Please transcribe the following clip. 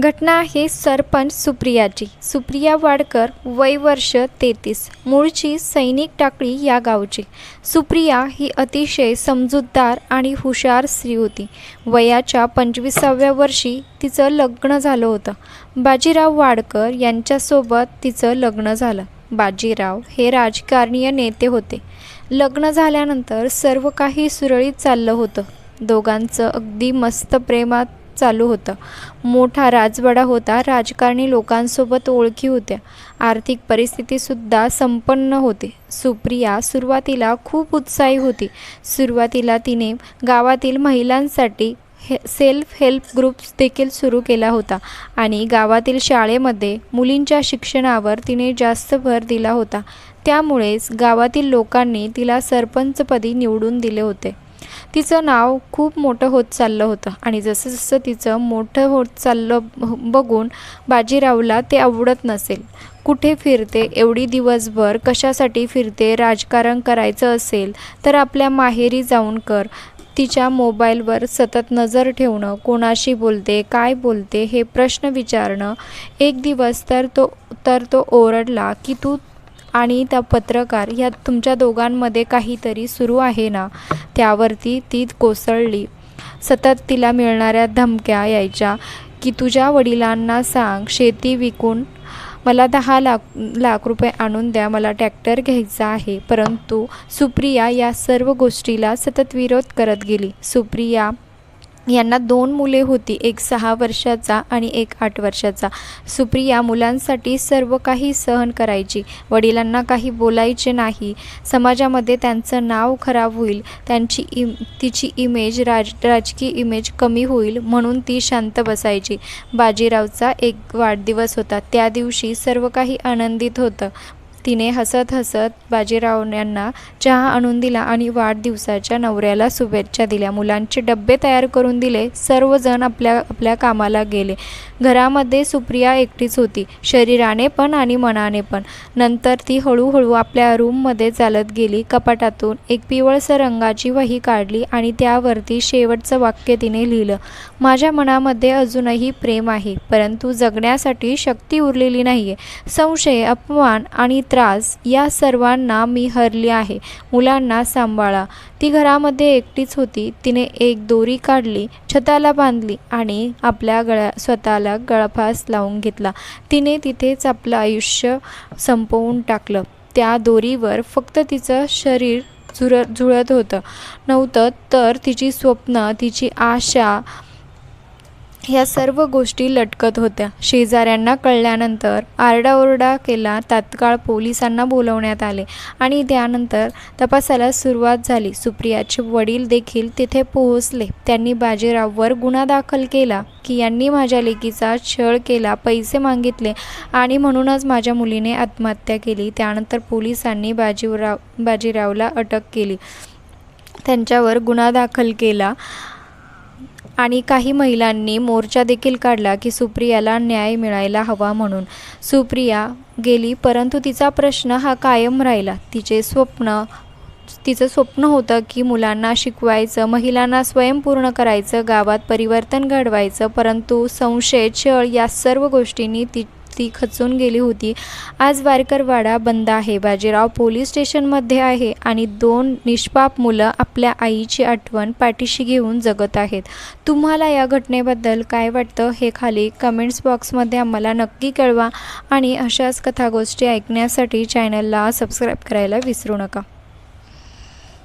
घटना आहे सरपंच सुप्रियाची. सुप्रिया वाडकर वय वर्ष तेहतीस. मूळची सैनिक टाकळी या गावची. सुप्रिया ही अतिशय समजूतदार आणि हुशार स्त्री होती. वयाच्या पंचवीसाव्या वर्षी तिचं लग्न झालं होतं. बाजीराव वाडकर यांच्यासोबत तिचं लग्न झालं. बाजीराव हे राजकारणीय नेते होते. लग्न झाल्यानंतर सर्व काही सुरळीत चाललं होतं. दोघांचं अगदी मस्त प्रेमात चालू होतं. मोठा राजवाडा होता. राजकारणी लोकांसोबत ओळखी होत्या. आर्थिक परिस्थितीसुद्धा संपन्न होते. सुप्रिया सुरुवातीला खूप उत्साही होती. सुरुवातीला तिने गावातील महिलांसाठी हे सेल्फ हेल्प ग्रुप्स देखील सुरू केला होता आणि गावातील शाळेमध्ये मुलींच्या शिक्षणावर तिने जास्त भर दिला होता. त्यामुळेच गावातील लोकांनी तिला सरपंचपदी निवडून दिले होते. तिचं नाव खूप मोठं होत चाललं होतं. आणि जसं जसं तिचं मोठं होत चाललं बघून बाजीरावला ते आवडत नसेल. कुठे फिरते एवढी दिवसभर कशासाठी फिरते राजकारण करायचं असेल तर आपल्या माहेरी जाऊन कर. तिच्या मोबाईलवर सतत नजर ठेवणं कोणाशी बोलते काय बोलते हे प्रश्न विचारणं. एक दिवस तर तो तर तो ओरडला की तू आणि त्या पत्रकार ह्या तुमच्या दोघांमध्ये काहीतरी सुरू आहे ना? त्यावरती ती कोसळली. सतत तिला मिळणाऱ्या धमक्या यायच्या की तुझ्या वडिलांना सांग शेती विकून मला दहा लाख लाख रुपये आणून द्या मला ट्रॅक्टर घ्यायचा आहे. परंतु सुप्रिया या सर्व गोष्टीला सतत विरोध करत गेली. सुप्रिया यांना दोन मुले होती. एक सहा वर्षाचा आणि एक आठ वर्षाचा. सुप्रिया मुलांसाठी सर्व काही सहन करायची. वडिलांना काही बोलायचे नाही. समाजामध्ये त्यांचं नाव खराब होईल. त्यांची इम तिची इमेज राज राजकीय इमेज कमी होईल म्हणून ती शांत बसायची. बाजीरावचा एक वाढदिवस होता. त्या दिवशी सर्व काही आनंदित होतं. तिने हसत हसत बाजीराव यांना चहा आणून दिला आणि वाढदिवसाच्या नवऱ्याला शुभेच्छा दिल्या. मुलांचे डब्बे तयार करून दिले. सर्वजण आपल्या आपल्या कामाला गेले. घरामध्ये सुप्रिया एकटीच होती. शरीराने पण आणि मनाने पण. नंतर ती हळूहळू आपल्या रूममध्ये चालत गेली. कपाटातून एक पिवळसर रंगाची वही काढली आणि त्यावरती शेवटचं वाक्य तिने लिहिलं. माझ्या मनामध्ये अजूनही प्रेम आहे परंतु जगण्यासाठी शक्ती उरलेली नाही आहे संशय अपमान आणि त्रास त्रास या सर्वांना मी हरली आहे. मुलांना सांभाळा. ती घरामध्ये एकटीच होती. तिने एक दोरी काढली छताला बांधली आणि आपल्या गळ्या स्वतःला गळफास लावून घेतला. तिने तिथेच आपलं आयुष्य संपवून टाकलं. त्या दोरीवर फक्त तिचं शरीर झुर झुळत होतं. नव्हतं तर तिची स्वप्न तिची आशा ह्या सर्व गोष्टी लटकत होत्या. शेजाऱ्यांना कळल्यानंतर आरडाओरडा केला तात्काळ पोलिसांना बोलवण्यात आले आणि त्यानंतर तपासाला सुरुवात झाली. सुप्रियाचे वडील देखील तिथे पोहोचले. त्यांनी बाजीराववर गुन्हा दाखल केला की यांनी माझ्या लेकीचा छळ केला पैसे मागितले आणि म्हणूनच माझ्या मुलीने आत्महत्या केली. त्यानंतर पोलिसांनी बाजीराव बाजीरावला अटक केली. त्यांच्यावर गुन्हा दाखल केला. आणि काही महिलांनी मोर्चा देखील काढला की सुप्रियाला न्याय मिळायला हवा म्हणून. सुप्रिया गेली परंतु तिचा प्रश्न हा कायम राहिला. तिचे स्वप्न तिचं स्वप्न होतं की मुलांना शिकवायचं महिलांना स्वयंपूर्ण करायचं गावात परिवर्तन घडवायचं परंतु संशय छळ या सर्व गोष्टींनी ती ती खचून गेली होती. आज वारकरवाडा बंद आहे. बाजीराव पोलीस स्टेशनमध्ये आहे आणि दोन निष्पाप मुलं आपल्या आईची आठवण पाठीशी घेऊन जगत आहेत. तुम्हाला या घटनेबद्दल काय वाटतं हे खाली कमेंट्स बॉक्समध्ये आम्हाला नक्की कळवा आणि अशाच कथा गोष्टी ऐकण्यासाठी चॅनलला सबस्क्राईब करायला विसरू नका.